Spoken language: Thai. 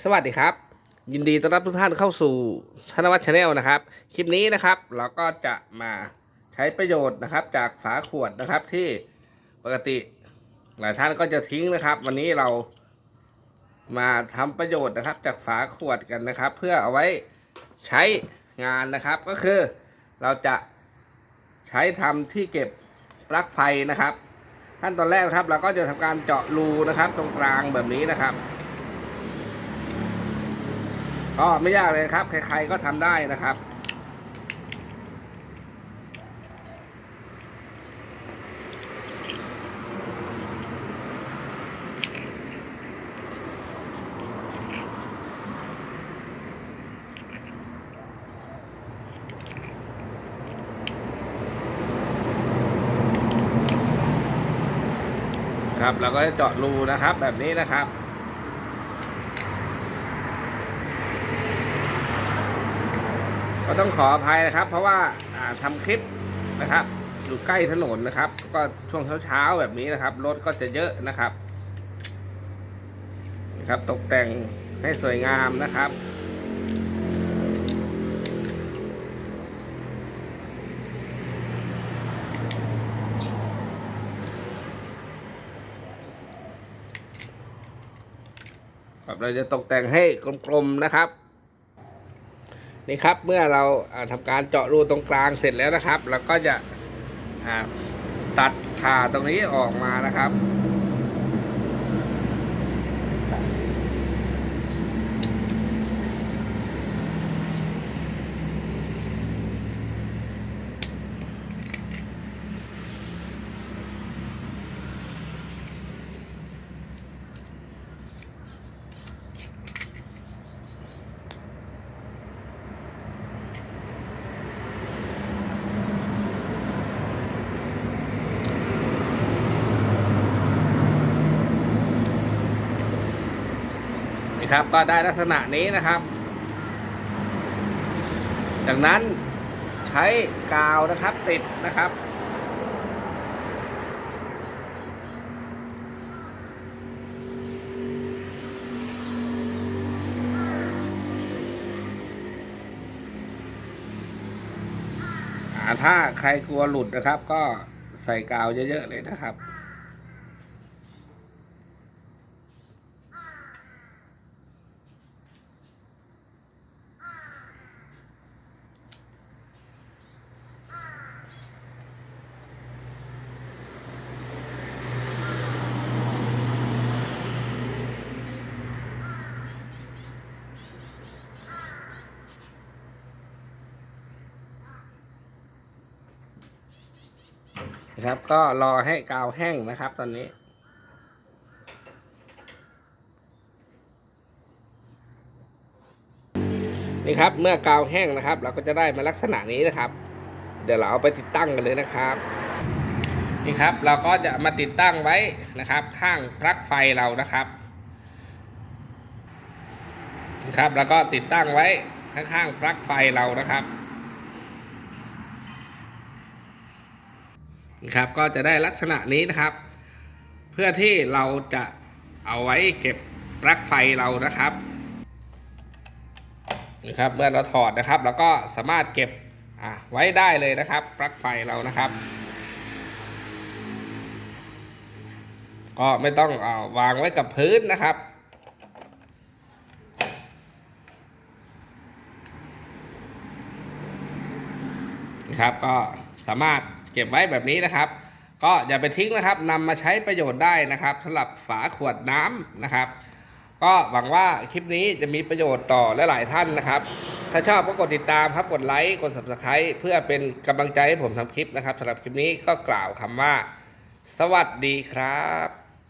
สวัสดีครับ ยินดีต้อนรับทุกท่านเข้าสู่ธนวัฒน์ชาแนลนะครับ คลิปนี้นะครับ เราก็จะมาใช้ประโยชน์นะครับ จากฝาขวดนะครับที่ปกติหลายท่านก็จะทิ้งนะครับ วันนี้เรามาทำประโยชน์นะครับ จากฝาขวดกันนะครับ เพื่อเอาไว้ใช้งานนะครับ ก็คือเราจะใช้ทำที่เก็บปลั๊กไฟนะครับขั้นตอนแรกนะครับ เราก็จะทำการเจาะรูนะครับ ตรงกลางแบบนี้นะครับ ก็ไม่ยากเลยครับ ใคร ๆ ก็ทำได้นะครับ ครับเราก็จะเจาะรูนะครับแบบนี้นะครับ ก็ต้องขออภัยนะครับ เพราะว่าอ่าทำคลิปนะครับอยู่ใกล้ถนนนะครับ ก็ช่วงเช้าๆแบบนี้นะครับ รถก็จะเยอะนะครับนะครับ ตกแต่งให้สวยงามนะครับครับเราจะตกแต่งให้กลมๆนะครับ นี่ครับเมื่อเราทำทำการเจาะรูตรงกลางเสร็จแล้วนะครับเราก็จะตัดขาตรงนี้ออกมานะครับ นี่ครับก็ได้ลักษณะนี้นะครับ จากนั้นใช้กาวนะครับติดนะครับ ถ้าใครกลัวหลุดนะครับ ก็ใส่กาวเยอะๆเลยนะครับ นะครับ ก็รอให้กาวแห้งนะครับ ตอนนี้ นี่ครับเมื่อกาวแห้งนะครับ เราก็จะได้มาลักษณะนี้นะครับ เดี๋ยวเราเอาไปติดตั้งกันเลยนะครับนี่ครับเราก็จะมาติดตั้งไว้นะครับ ข้างปลั๊กไฟเรานะครับนะครับ แล้วก็ติดตั้งไว้ข้างๆปลั๊กไฟเรานะครับ นะครับ ก็จะได้ลักษณะนี้นะครับ เพื่อที่เราจะเอาไว้เก็บปลั๊กไฟเรานะครับนะครับ เมื่อเราถอดนะครับเราก็สามารถเก็บอะไว้ได้เลยนะครับปลั๊กไฟเรานะครับ ก็ไม่ต้องอาวางไว้กับพื้นนะครับนะครับก็สามารถ เก็บไว้แบบนี้นะครับ ก็อย่าไปทิ้งนะครับนำมาใช้ประโยชน์ได้นะครับสำหรับฝาขวดน้ำนะครับ ก็หวังว่าคลิปนี้จะมีประโยชน์ต่อหลายๆท่านนะครับ ถ้าชอบก็กดติดตามครับกดไลค์กด subscribe เพื่อเป็นกำลังใจให้ผมทำคลิปนะครับสำหรับคลิปนี้ก็กล่าวคำว่า สวัสดีครับ